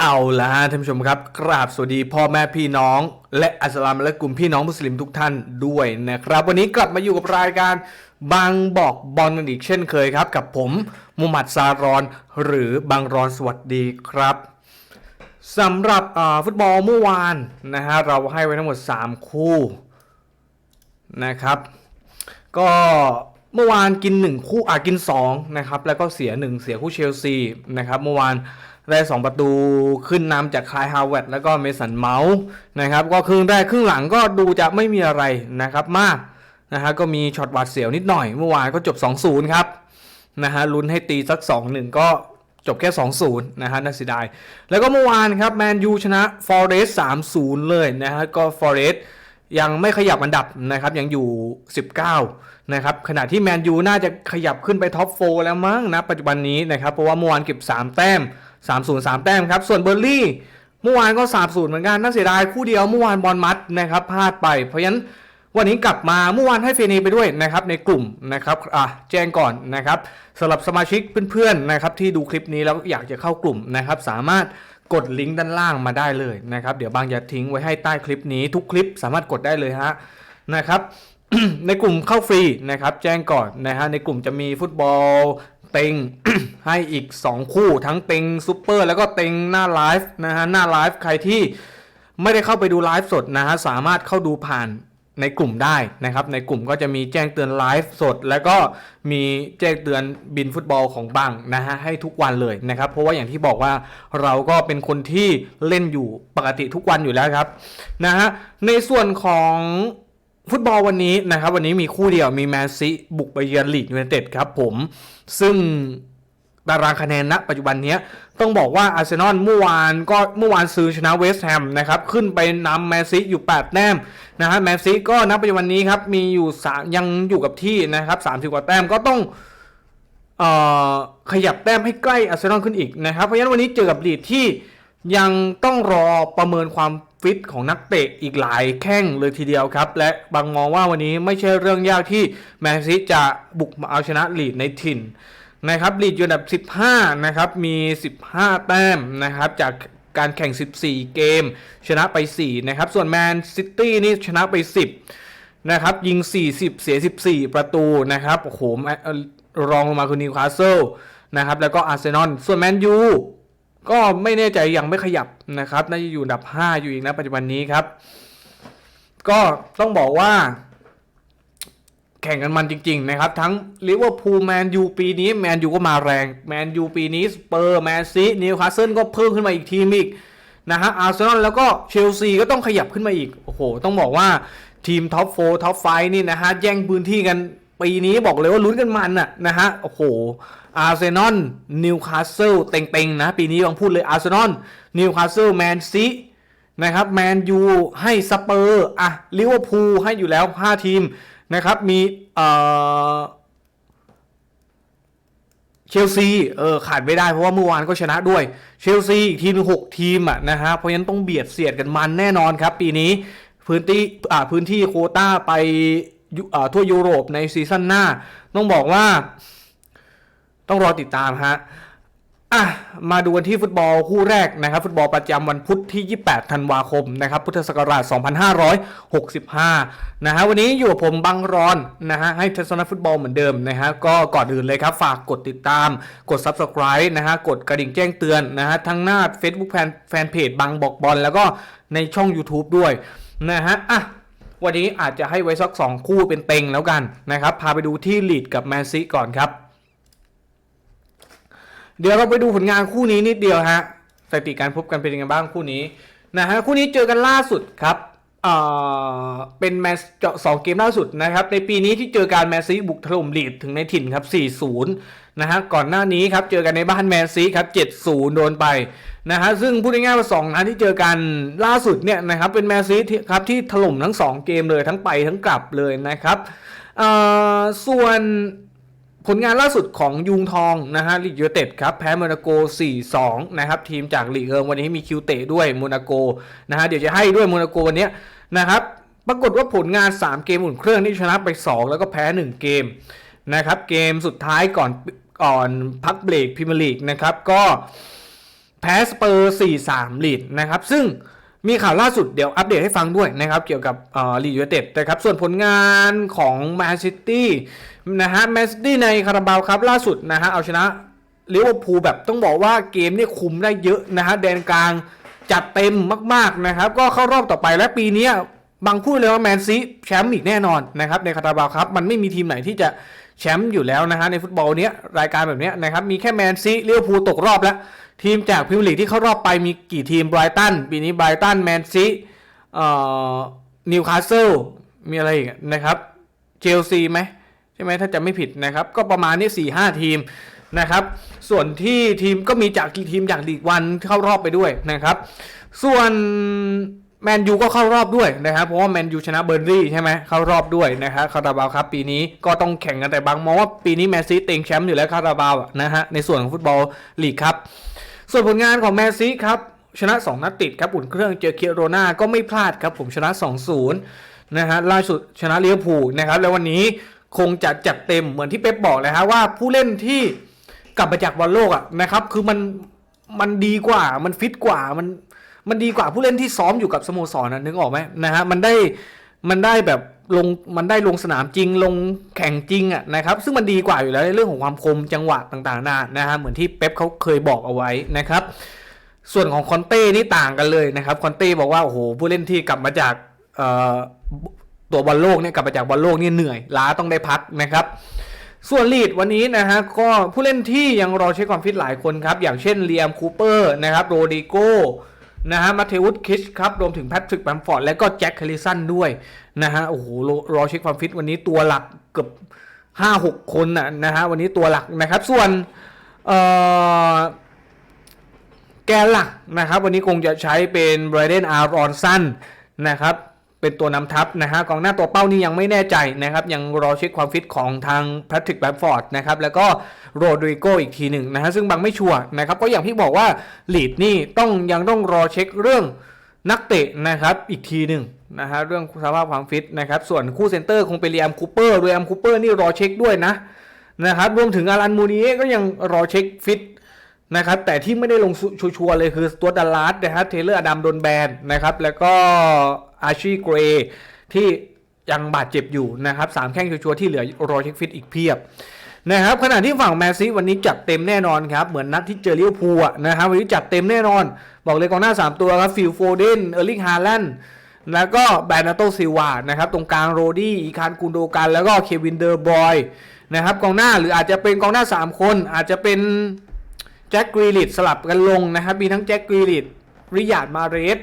เอาละฮะท่านผู้ชมครับ กราบสวัสดีพ่อแม่พี่น้อง และอัสลามและกลุ่มพี่น้องมุสลิมทุกท่านด้วยนะครับ วันนี้กลับมาอยู่กับรายการบางบอกบอลกันอีกเช่นเคยครับ กับผมมุมัดซารอน หรือบางรอนสวัสดีครับสำหรับฟุตบอลเมื่อวานนะฮะเราให้ไว้ทั้งหมด 3 คู่นะครับ ก็เมื่อวานกิน 1 คู่อะกิน2นะครับแล้วก็เสีย 1 เสียคู่เชลซีนะครับเมื่อวาน ได้2ประตูขึ้นนำจากคายฮาวเวตแล้วก็เมสันเมาส์นะครับ ก็ครึ่งแรกครึ่งหลังก็ดูจะไม่มีอะไรนะครับมากนะฮะก็มีช็อตหวาดเสียวนิดหน่อยเมื่อวานก็จบ 2-0 ครับนะฮะลุ้นให้ตีสัก 2-1 ก็จบแค่ 2-0 นะฮะน่าเสียดาย แล้วก็เมื่อวานครับแมนยูชนะฟอร์เรส3-0 เลยนะฮะก็ฟอร์เรสยังไม่ขยับอันดับนะครับยังอยู่ 19 นะครับขณะที่แมนยูน่าจะขยับขึ้นไปท็อปโฟแล้วมั้งนะปัจจุบันนี้นะครับเพราะว่าเมื่อวานเก็บ 3 แต้ม 3-0 3 แต้มครับ ส่วนเบอร์ลี่เมื่อวานก็3-0เหมือนกันน่าเสียดายคู่เดียวเมื่อวานบอลมัดนะครับพลาดไป เพราะฉะนั้นวันนี้กลับมาเมื่อวานให้เฟเนไปด้วยนะครับในกลุ่มนะครับอะแจ้งก่อนนะครับสำหรับสมาชิกเพื่อนๆนะครับที่ดูคลิปนี้แล้วอยากจะเข้ากลุ่มนะครับสามารถกดลิงก์ด้านล่างมาได้เลยนะครับเดี๋ยวบางจะทิ้งไว้ให้ใต้คลิปนี้ทุกคลิปสามารถกดได้เลยฮะนะครับในกลุ่มเข้าฟรีนะครับแจ้งก่อนนะฮะในกลุ่มจะมีฟุตบอล เต็งให้อีก 2 คู่ทั้งเต็งซูเปอร์แล้วก็เต็งหน้าไลฟ์นะฮะหน้าไลฟ์ใครที่ไม่ได้เข้าไปดูไลฟ์สดนะฮะสามารถเข้าดูผ่านในกลุ่มได้นะครับ ในกลุ่มก็จะมีแจ้งเตือนไลฟ์สด แล้วก็มีแจ้งเตือนบินฟุตบอลของบังนะฮะให้ทุกวันเลยนะครับ เพราะว่าอย่างที่บอกว่าเราก็เป็นคนที่เล่นอยู่ปกติทุกวันอยู่แล้วครับนะฮะในส่วนของ ฟุตบอลวันนี้นะครับ วันนี้มีคู่เดียวมีแมนซีบุกไปเยือนลีดยูไนเต็ดครับผม ซึ่งตารางคะแนนณปัจจุบันนี้ต้องบอกว่าอาร์เซนอลเมื่อวานก็เมื่อวานซื้อชนะเวสต์แฮมนะครับ ขึ้นไปนำแมนซีอยู่ 8 แต้มนะฮะแมนซีก็ณปัจจุบันนี้ครับ มีอยู่สามยังอยู่กับที่นะครับ30 กว่าแต้มก็ต้องเอ่อขยับแต้มให้ใกล้อาร์เซนอลขึ้นอีกนะครับ เพราะฉะนั้นวันนี้เจอกับลีดที่ยังต้องรอประเมินความ ฟิตของนักเตะอีกหลายแข้งเลยทีเดียวครับ และบางมองว่าวันนี้ไม่ใช่เรื่องยากที่แมนซีจะบุกมาเอาชนะลีดในถิ่นนะครับลีดอยู่อันดับ 15 นะครับ มี 15 แต้มนะครับ จากการแข่ง 14 เกม ชนะไป 4 นะครับ ส่วนแมนซิตี้นี่ชนะไป 10 นะครับ ยิง 40 เสีย 14 ประตูนะครับ โอ้โห รองลงมาคือนิวคาสเซิลนะครับ แล้วก็อาร์เซนอล ส่วนแมนยู ก็ไม่แน่ใจยังไม่ขยับนะครับน่าจะอยู่อันดับ 5 อยู่อีกนะปัจจุบันนี้ครับ ก็ต้องบอกว่า แข่งกันมันจริง ๆ นะครับ ทั้งลิเวอร์พูลแมนยูปีนี้แมนยูก็มาแรงแมนยูปีนี้สเปอร์แมนซีนิวคาสเซิลก็เพิ่มขึ้นมาอีกทีมอีกนะฮะอาร์เซนอลแล้วก็เชลซีก็ต้องขยับขึ้นมาอีก โอ้โห ต้องบอกว่าทีมท็อปโฟท็อปไฟนี่นะฮะ แย่งพื้นที่กัน ปีนี้บอกเลยว่าลุ้นกันมันอะนะฮะ โอ้โห อาร์เซนอล นิวคาสเซิล เต็งๆ นะ ปีนี้ลองพูดเลย อาร์เซนอล นิวคาสเซิล แมนซี นะครับ แมนยู ให้สเปอร์ อะ ลิเวอร์พูล ให้อยู่แล้ว 5 ทีม นะครับ มี เอ่อ เชลซี เออ ขาดไม่ได้ เพราะว่าเมื่อวานก็ชนะด้วย เชลซี อีกทีมหนึงหกทีมอะนะฮะ เพราะฉะนั้นต้องเบียดเสียดกันมันแน่นอนครับ ปีนี้ พื้นที่ อ่า พื้นที่โคต้าไป ทั่วยุโรปในซีซั่นหน้า ต้องบอกว่า ต้องรอติดตามฮะอะมาดูกันที่ฟุตบอลคู่แรกนะครับ ฟุตบอลประจำวันพุธที่ 28 ธันวาคมนะครับ พุทธศักราช 2565 นะฮะวันนี้อยู่กับผมบังรอนนะฮะให้ทัศนฟุตบอลเหมือนเดิมนะฮะก็ก่อนอื่นเลยครับ ฝากกดติดตาม กด Subscribe นะฮะกดกระดิ่งแจ้งเตือนนะฮะทั้งหน้า Facebook แฟนเพจบังบอกบอลแล้วก็ในช่อง YouTube ด้วยนะฮะอะ วันนี้อาจจะให้ไว้สัก 2 คู่เป็นเต็งแล้วกันนะครับ พาไปดูที่ลีดกับแมนซีก่อนครับ เดี๋ยวเราไปดูผลงานคู่นี้นิดเดียวฮะสถิติการพบกันเป็นยังไงบ้างคู่นี้นะฮะคู่นี้เจอกันล่าสุดครับเอ่อเป็นแมตช์เจาะสองเกมล่าสุดนะครับในปีนี้ที่เจอการแมนซีบุกถล่มลีดถึงในถิ่นครับ 4-0 นะฮะก่อนหน้านี้ครับเจอกันในบ้านแมนซีครับ7-0 โดนไปนะฮะซึ่งพูดง่ายๆว่าสองนัดที่เจอกันล่าสุดเนี่ยนะครับเป็นแมนซีครับที่ถล่มทั้งสองเกมเลยทั้งไปทั้งกลับเลยนะครับส่วนผลงานล่าสุดของยุงทองนะฮะลีกยูเต็ดครับแพ้โมนาโก 4-2 นะครับทีมจากลีกเอิงวันนี้มีคิวเตะด้วยโมนาโกนะฮะเดี๋ยวจะให้ด้วยโมนาโกวันนี้นะครับปรากฏว่าผลงาน 3 เกมอุ่นเครื่องที่ชนะไป 2 แล้วก็แพ้ 1 เกมนะครับเกมสุดท้ายก่อน ก่อนพักเบรกพรีเมียร์ลีกนะครับ ก็แพ้สเปอร์4-3ลีดนะครับ ซึ่งมีข่าวล่าสุดเดี๋ยวอัปเดตให้ฟังด้วยนะครับ เกี่ยวกับลีดยูไนเต็ดนะครับส่วนผลงานของแมนซิตี้นะฮะแมนซิตี้ในคาราบาวครับล่าสุดนะฮะเอาชนะลิเวอร์พูลแบบต้องบอกว่าเกมเนี่ยคุมได้เยอะนะฮะแดนกลางจัดเต็มมากๆนะครับ ก็เข้ารอบต่อไปและปีนี้บางพูดเลยว่าแมนซีแชมป์อีกแน่นอนนะครับในคาราบาวครับ มันไม่มีทีมไหนที่จะ แชมป์อยู่แล้วนะฮะในฟุตบอลเนี้ยรายการแบบเนี้ยนะครับมีแค่แมนซีลิเวพูตกรอบแล้ว ทีมจากพรีเมียร์ลีกที่เข้ารอบไปมีกี่ทีมไบรตันปีนี้ไบรตันแมนซีเอ่อนิวคาสเซิลมีอะไรอีกนะครับเชลซีไหมใช่ไหมถ้าจะไม่ผิดนะครับ ก็ประมาณนี้สี่ห้าทีมนะครับ ส่วนที่ทีมก็มีจากทีมจากลีกวันเข้ารอบไปด้วยนะครับ ส่วน แมนยูก็เข้ารอบด้วยนะครับเพราะว่าแมนยูชนะเบอร์ลี่ใช่ไหมเข้ารอบด้วยนะครับคาราบาวครับปีนี้ก็ต้องแข่งกันแต่บางมองว่าปีนี้แมนซีเต็งแชมป์อยู่แล้วคาราบาวนะฮะในส่วนของฟุตบอลลีกครับ ส่วนผลงานของแมนซีครับชนะ 2 นัดติดครับอุ่นเครื่องเจอเคียโรนาก็ไม่พลาดครับผมชนะ 2-0นะฮะล่าสุดชนะเลียวผูนะครับแล้ววันนี้คงจะจัดเต็มเหมือนที่เป๊ปบอกเลยฮะว่าผู้เล่นที่กลับมาจากบอลโลกอะนะครับคือมันมันดีกว่ามันฟิตกว่ามัน มันดีกว่าผู้เล่นที่ซ้อมอยู่กับสโมสรนะนึกออกไหมนะฮะมันได้มันได้แบบลงมันได้ลงสนามจริงลงแข่งจริงอะนะครับซึ่งมันดีกว่าอยู่แล้วในเรื่องของความคมจังหวะต่างๆนานะฮะเหมือนที่เป๊ปเขาเคยบอกเอาไว้นะครับ ส่วนของคอนเต้นี่ต่างกันเลยนะครับคอนเต้บอกว่าโอ้โหผู้เล่นที่กลับมาจากตัวบอลโลกเนี่ยกลับมาจากบอลโลกนี่เหนื่อยล้าต้องได้พักนะครับ ส่วนลีดวันนี้นะฮะก็ผู้เล่นที่ยังรอเช็คความฟิตหลายคนครับอย่างเช่นเลียมคูเปอร์นะครับโรดิโก นะฮะมาเทวุสคิชครับ รวมถึงแพทริกแบมฟอร์ดและก็แจ็คคาริสันด้วยนะฮะโอ้โหรอรอเช็คความฟิตวันนี้ตัวหลักเกือบห้าหกคนนะนะฮะวันนี้ตัวหลักนะครับ ส่วนแกนหลักนะครับ วันนี้คงจะใช้เป็นไบรเดนอาร์รอนสันนะครับ เป็นตัวนำทัพนะฮะกองหน้าตัวเป้านี่ยังไม่แน่ใจนะครับ ยังรอเช็คความฟิตของทางแพทริกแบมฟอร์ดนะครับแล้วก็โรดริโกอีกทีหนึ่งนะฮะซึ่งบางไม่ชัวร์นะครับก็อย่างที่บอกว่าลีดนี่ต้องยังต้องรอเช็คเรื่องนักเตะนะครับอีกทีหนึ่งนะฮะเรื่องสภาพความฟิตนะครับส่วนคู่เซนเตอร์คงเป็นเรียมคูเปอร์เรียมคูเปอร์นี่รอเช็คด้วยนะนะครับรวมถึงอารันมูนีก็ยังรอเช็คฟิตนะครับแต่ที่ไม่ได้ลงชัวร์เลยคือตัวดัลลัสนะฮะเทเลอร์อดัมโดนแบนนะครับแล้วก็ อาชีเกรย์ที่ยังบาดเจ็บอยู่นะครับสามแข้งชัวร์ที่เหลือรอเช็คฟิตอีกเพียบนะครับขณะที่ฝั่งแมนซีวันนี้จัดเต็มแน่นอนครับเหมือนนัดที่เจอลิเวอร์พูนะครับวันนี้จัดเต็มแน่นอน บอกเลยกองหน้า 3 ตัวครับฟิลโฟเดนเออร์ลิงฮาแลนด์แล้วก็แบรนาโตซิวานะครับตรงกลางโรดี้อีคานกุนโดกัน แล้วก็เควินเดอร์บอยนะครับกองหน้าหรืออาจจะเป็นกองหน้า 3 คน อาจจะเป็นแจ็คกรีลิตสลับกันลงนะครับมีทั้งแจ็คกรีลิตริยาดมาเรส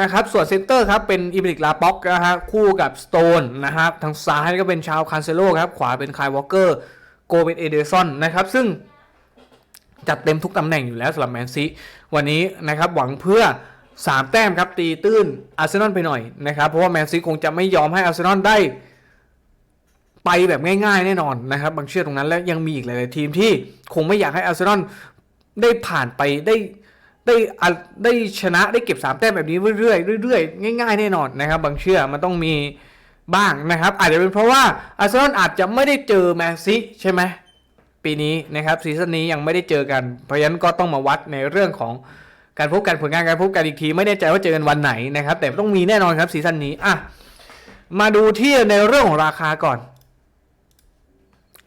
นะครับส่วนเซนเตอร์ครับเป็นอิบริกลาป็อกนะฮะคู่กับสโตนนะครับทางซ้ายก็เป็นชาวคานเซโลครับขวาเป็นคายวอลเกอร์โกเป็นเอเดอร์สันนะครับซึ่งจัดเต็มทุกตำแหน่งอยู่แล้วสำหรับแมนซีวันนี้นะครับหวังเพื่อ 3 แต้มครับตีตื้นอาร์เซนอลไปหน่อยนะครับเพราะว่าแมนซีคงจะไม่ยอมให้อาร์เซนอลได้ ไปแบบง่ายๆแน่นอนนะครับบางเชื่อตรงนั้นแล้วยังมีอีกหลายๆทีมที่คงไม่อยากให้อาร์เซนอลได้ผ่านไปได้ ได้ได้ชนะได้เก็บ 3 แต้มแบบนี้เรื่อยๆเรื่อยๆง่าย ๆแน่นอนนะครับ บางเชื่อมันต้องมีบ้างนะครับ อาจจะเป็นเพราะว่าอาร์เซนอลอาจจะไม่ได้เจอแมนซีใช่ไหมปีนี้นะครับซีซั่นนี้ยังไม่ได้เจอกัน เพราะฉะนั้นก็ต้องมาวัดในเรื่องของการพบกันผลงานการพบกันอีกที ไม่แน่ใจว่าเจอกันวันไหนนะครับ แต่ต้องมีแน่นอนครับซีซั่นนี้อะมาดูที่ในเรื่องของราคาก่อน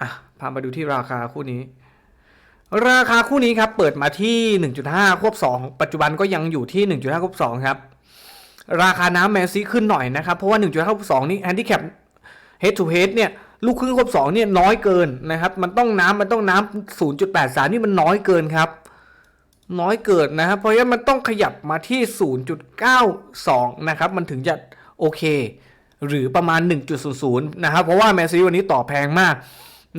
อะพามาดูที่ราคาคู่นี้ ราคาคู่นี้ครับเปิดมาที่ 1.5 ควบ 2 ปัจจุบันก็ยังอยู่ที่ 1.5 ควบ 2 ครับ ราคาน้ำแมนซีขึ้นหน่อยนะครับ เพราะว่า 1.5 ควบ 2 นี่แฮนดิแคป head to head เนี่ยลูกครึ่งควบ 2 เนี่ยน้อยเกินนะครับ มันต้องน้ำมันต้องน้ำ0.83 นี่มันน้อยเกินครับ น้อยเกินนะครับ เพราะฉะนั้นมันต้องขยับมาที่ 0.92 นะครับ มันถึงจะโอเค หรือประมาณ 1.00 นะครับ เพราะว่าแมนซีวันนี้ต่อแพงมาก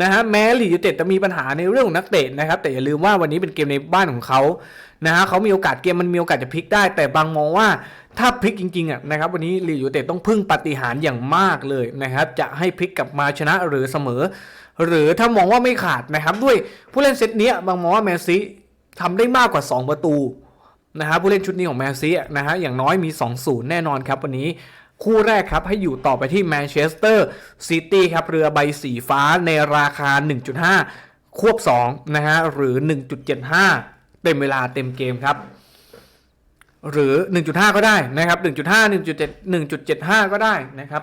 นะฮะแม้ลีดยูเต็ดจะมีปัญหาในเรื่องของนักเตะนะครับ แต่อย่าลืมว่าวันนี้เป็นเกมในบ้านของเขานะฮะเขามีโอกาสเกมมันมีโอกาสจะพลิกได้ แต่บางมองว่าถ้าพลิกจริงๆอะนะครับวันนี้ลีดยูเต็ดต้องพึ่งปฏิหารอย่างมากเลยนะครับจะให้พลิกกลับมาชนะหรือเสมอ หรือถ้ามองว่าไม่ขาดนะครับด้วยผู้เล่นเซตนี้บางมองว่าแมนซีทำได้มากกว่า 2 ประตูนะฮะผู้เล่นชุดนี้ของแมนซีนะฮะอย่างน้อยมี 2-0 แน่นอนครับวันนี้ คู่แรกครับ ให้อยู่ต่อไปที่แมนเชสเตอร์ซิตี้ครับ เรือใบสีฟ้าในราคา 1.5 ควบ 2 นะฮะ หรือ 1.75 เต็มเวลาเต็มเกมครับ หรือ 1.5 ก็ได้นะครับ 1.5 1.7 1.75 ก็ได้นะครับ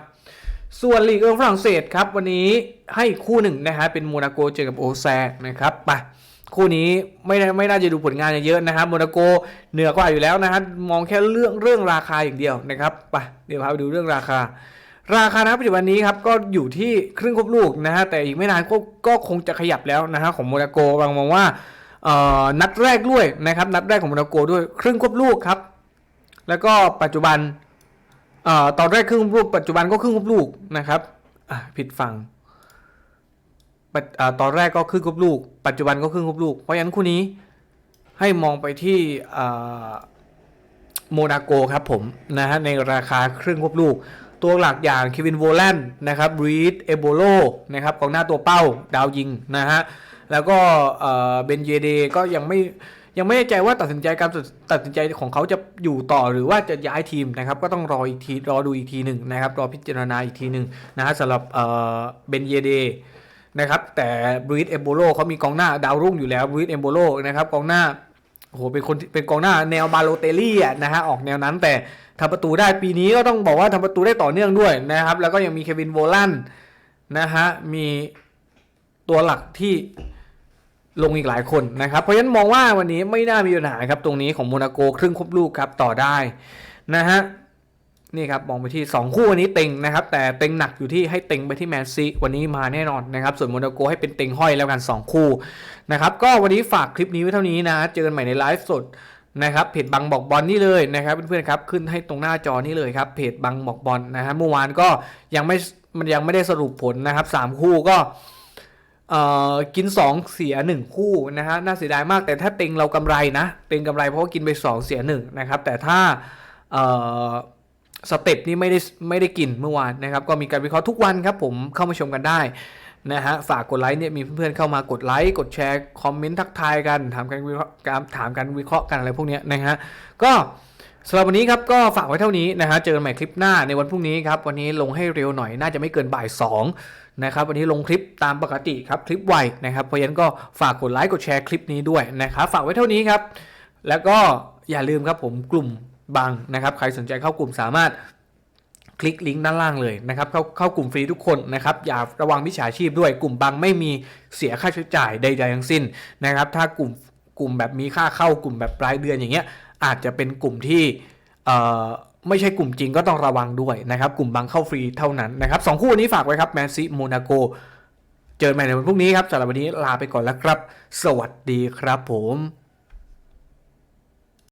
ส่วนลีกเอิงฝรั่งเศสครับ วันนี้ให้คู่หนึ่งนะฮะเป็นโมนาโกเจอกับโอแซนะครับไป คู่นี้ไม่ไม่น่าจะดูผลงานเยอะๆนะครับโมนาโกเหนือกว่าอยู่แล้วนะฮะมองแค่เรื่องเรื่องราคาอย่างเดียวนะครับไปเดี๋ยวพาไปดูเรื่องราคา ราคานะปัจจุบันนี้ครับก็อยู่ที่ครึ่งครบลูกนะฮะแต่อีกไม่นานก็ก็คงจะขยับแล้วนะฮะของโมนาโกบางมองว่านัดแรกด้วยนะครับนัดแรกของโมนาโกด้วยครึ่งครบลูกครับ แล้วก็ปัจจุบันตอนแรกครึ่งครบลูก ปัจจุบันก็ครึ่งครบลูกนะครับอะผิดฝั่ง ตอนแรกก็ครึ่งครบลูก ปัจจุบันก็ครึ่งครบลูก เพราะฉะนั้นคู่นี้ให้มองไปที่โมนาโกครับผมนะฮะในราคาครึ่งครบลูก ตัวหลักอย่างเควินโวแลนนะครับรีดเอโบโลนะครับกองหน้าตัวเป้าดาวยิงนะฮะแล้วก็เบนเยเดก็ยังไม่ยังไม่แน่ใจว่าตัดสินใจการตัดสินใจของเขาจะอยู่ต่อหรือว่าจะย้ายทีมนะครับ ก็ต้องรออีกทีรอดูอีกทีหนึ่งนะครับ รอพิจารณาอีกทีหนึ่งนะฮะสำหรับเบนเยเด นะครับแต่บรีดเอมโบโลเขามีกองหน้าดาวรุ่งอยู่แล้วบรีดเอมโบโลนะครับกองหน้าโหเป็นคนเป็นกองหน้าแนวบาโลเตลลี่อะนะฮะออกแนวนั้นแต่ทำประตูได้ปีนี้ก็ต้องบอกว่าทำประตูได้ต่อเนื่องด้วยนะครับ แล้วก็ยังมีเควินโวลันนะฮะมีตัวหลักที่ลงอีกหลายคนนะครับ เพราะฉะนั้นมองว่าวันนี้ไม่น่ามีปัญหาครับตรงนี้ของโมนาโกครึ่งครบลูกครับต่อได้นะฮะ นี่ครับมองไปที่ 2 คู่วันนี้เต็งนะครับแต่เต็งหนักอยู่ที่ให้เต็งไปที่แมนซีวันนี้มาแน่นอนนะครับส่วนโมนาโกให้เป็นเต็งห้อยแล้วกัน 2 คู่นะครับก็วันนี้ฝากคลิปนี้ไว้เท่านี้นะเจอกันใหม่ในไลฟ์สดนะครับเพจบังบอกบอลนี่เลยนะครับเพื่อนๆครับขึ้นให้ตรงหน้าจอนี่เลยครับเพจบังบอกบอลนะฮะเมื่อวานก็ยังไม่มันยังไม่ได้สรุปผลนะครับสามคู่ก็กิน 2 เสีย 1 คู่นะฮะน่าเสียดายมากแต่ถ้าเต็งเรากำไรนะเต็งกำไรเพราะว่ากินไป 2 เสีย1นะครับแต่ถ้า สเต็ปนี่ไม่ได้ไม่ได้กินเมื่อวานนะครับ ก็มีการวิเคราะห์ทุกวันครับผมเข้ามาชมกันได้นะฮะฝากกดไลค์เนี่ยมีเพื่อนๆเข้ามากดไลค์กดแชร์คอมเมนต์ทักทายกันถามกันวิเคราะห์ถามกันวิเคราะห์กันอะไรพวกเนี้ยนะฮะก็สำหรับวันนี้ครับก็ฝากไว้เท่านี้นะฮะเจอกันใหม่คลิปหน้าในวันพรุ่งนี้ครับวันนี้ลงให้เร็วหน่อยน่าจะไม่เกินบ่าย2นะครับวันนี้ลงคลิปตามปกติครับคลิปไวนะครับเพราะฉะนั้นก็ฝากกดไลค์กดแชร์คลิปนี้ด้วยนะครับฝากไว้เท่านี้ครับแล้วก็อย่าลืมครับผมกลุ่ม บังนะครับใครสนใจเข้ากลุ่มสามารถคลิกลิงก์ด้านล่างเลยนะครับเข้าเข้ากลุ่มฟรีทุกคนนะครับอย่าระวังมิจฉาชีพด้วยกลุ่มบังไม่มีเสียค่าใช้จ่ายใด ๆ ทั้งสิ้นนะครับ ถ้ากลุ่มกลุ่มแบบมีค่าเข้ากลุ่มแบบรายเดือนอย่างเงี้ยอาจจะเป็นกลุ่มที่ไม่ใช่กลุ่มจริงก็ต้องระวังด้วยนะครับ กลุ่มบังเข้าฟรีเท่านั้นนะครับสองคู่นนี้ฝากไว้ครับแมนซีโมนาโกเจอกันใหม่ในวันพรุ่งนี้ครับสำหรับวันนี้ลาไปก่อนแล้วครับ สวัสดีครับผม